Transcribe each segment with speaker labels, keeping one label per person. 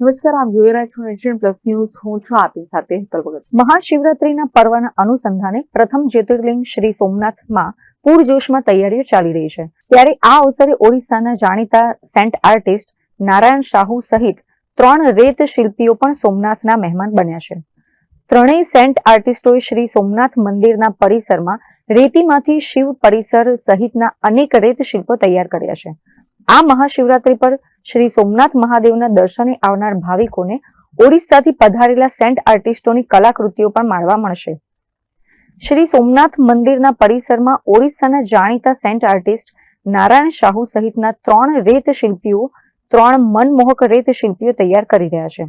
Speaker 1: નમસ્કાર, આપ જોઈ રહ્યા છો નેશન પ્લસ ન્યૂઝ હું છું આપની સાથે હેતલ ભગત.
Speaker 2: મહાશિવરાત્રીના પર્વના અનુસંધાને પ્રથમ જ્યોતિર્લિંગ શ્રી સોમનાથમાં પૂરજોશમાં તૈયારીઓ ચાલી રહી છે. ત્યારે આ અવસરે ઓડિશાના જાણીતા સેન્ટ આર્ટિસ્ટ નારાયણ શાહુ સહિત ત્રણ રેત શિલ્પીઓ પણ સોમનાથના મહેમાન બન્યા છે. ત્રણેય સેન્ટ આર્ટિસ્ટોએ શ્રી સોમનાથ મંદિરના પરિસરમાં રેતીમાંથી શિવ પરિસર સહિતના અનેક રેત શિલ્પો તૈયાર કર્યા છે. આ મહાશિવરાત્રી પર શ્રી સોમનાથ મહાદેવના દર્શને આવનાર ભાવિકોને ઓડિશાથી પધારેલા સેન્ટ આર્ટિસ્ટોની કલાકૃતિઓ પણ માણવા મળશે. શ્રી સોમનાથ મંદિરના પરિસરમાં ઓડિશાના જાણીતા સેન્ટ આર્ટિસ્ટ નારાયણ શાહુ સહિતના ત્રણ રેત શિલ્પીઓ ત્રણ મનમોહક રેત શિલ્પીઓ તૈયાર કરી રહ્યા છે,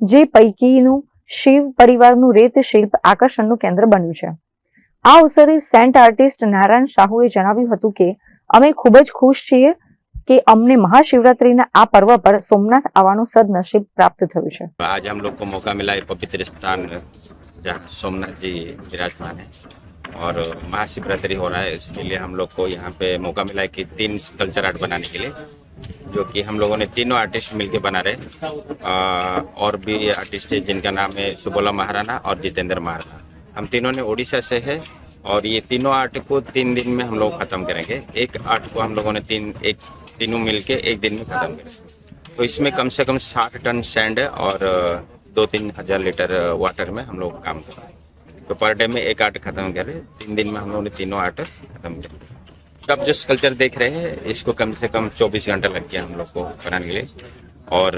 Speaker 2: જે પૈકીનું શિવ પરિવારનું રેત શિલ્પ આકર્ષણનું કેન્દ્ર બન્યું છે. આ અવસરે સેન્ટ આર્ટિસ્ટ નારાયણ શાહુએ જણાવ્યું હતું કે, અમે ખૂબ જ ખુશ છીએ કે અમને મહાશિવરાત્રીના આ પર્વ પર સોમનાથ આવવાનું સદનસીબ પ્રાપ્ત થયું છે
Speaker 3: आज हम लोग को मौका मिला है पवित्र स्थान जहाँ सोमनाथ जी विराजमान है और महाशिवरात्रि हो रहा है इसके लिए हम लोग को यहाँ पे मौका मिला है कि तीन कल्चर आर्ट बनाने के लिए जो कि हम लोगों ने तीनों आर्टिस्ट मिलके बना रहे हैं। अ, और भी आर्टिस्ट है जिनका नाम है सुबोला महाराणा और जितेंद्र महाराणा हम तीनों ने उड़ीसा से है और ये तीनों आर्ट को तीन दिन में हम लोग खत्म करेंगे। एक आर्ट को हम लोगों ने तीन, एक तीनों मिलके एक दिन में खत्म करेंगे। तो इसमें कम से कम साठ टन सैंड और दो तीन हज़ार लीटर वाटर में हम लोग काम कर रहे हैं तो पर डे में एक आर्ट खत्म करे, तीन दिन में हम लोगों ने तीनों आर्ट खत्म करे अब जो स्कल्चर देख रहे हैं, इसको कम से कम 24 घंटा लग गया हम लोग को बनाने के लिए। और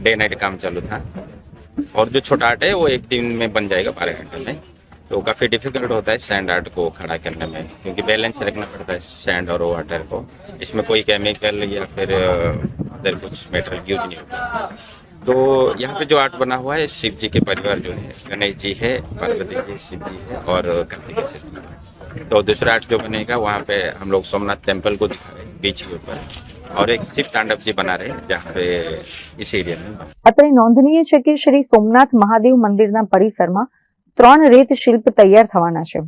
Speaker 3: डे नाइट काम चालू था। और जो छोटा आर्ट है, वो एक दिन में बन जाएगा बारह घंटे में। तो काफ़ी डिफिकल्ट होता है सैंड आर्ट को खड़ा करने में क्योंकि बैलेंस रखना पड़ता है सैंड और वाटर को इसमें कोई केमिकल या फिर अदर कुछ मेटेरियल यूज नहीं होता तो यहाँ पे जो आर्ट बना हुआ है शिव जी के परिवार जो है गणेश जी है पार्वती जी शिव जी है और कार्तिकेय जी है तो दूसरा आर्ट जो बनेगा वहाँ पे हम लोग सोमनाथ टेम्पल को दिखा रहे हैं बीच के ऊपर और एक शिव तांडव जी बना रहे हैं जहाँ पे इस एरिया में
Speaker 2: અત્રે નોંધનીય છે કે શ્રી સોમનાથ મહાદેવ મંદિરના પરિસરમાં ત્રણ રેત શિલ્પ તૈયાર થવાના છે.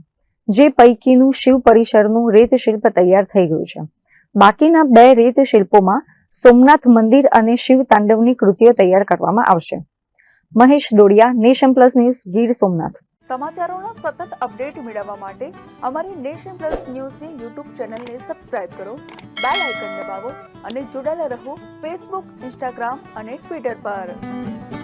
Speaker 2: જે પૈકીનું શિવ પરિસરનું રેત શિલ્પ તૈયાર થઈ ગયું છે. બાકીના બે રેત શિલ્પોમાં સોમનાથ મંદિર અને શિવ તાંડવની કૃતિઓ તૈયાર કરવામાં આવશે. Mahesh Dodiya, nation plus news, Gir Somnath.
Speaker 4: સમાચારોનો સતત અપડેટ મેળવવા માટે અમારી નેશન પ્લસ ન્યૂઝની યુટ્યુબ ચેનલને સબસ્ક્રાઇબ કરો, બેલ આઇકન દબાવો અને જોડાયેલા રહો ફેસબુક, ઇન્સ્ટાગ્રામ અને ટ્વિટર પર.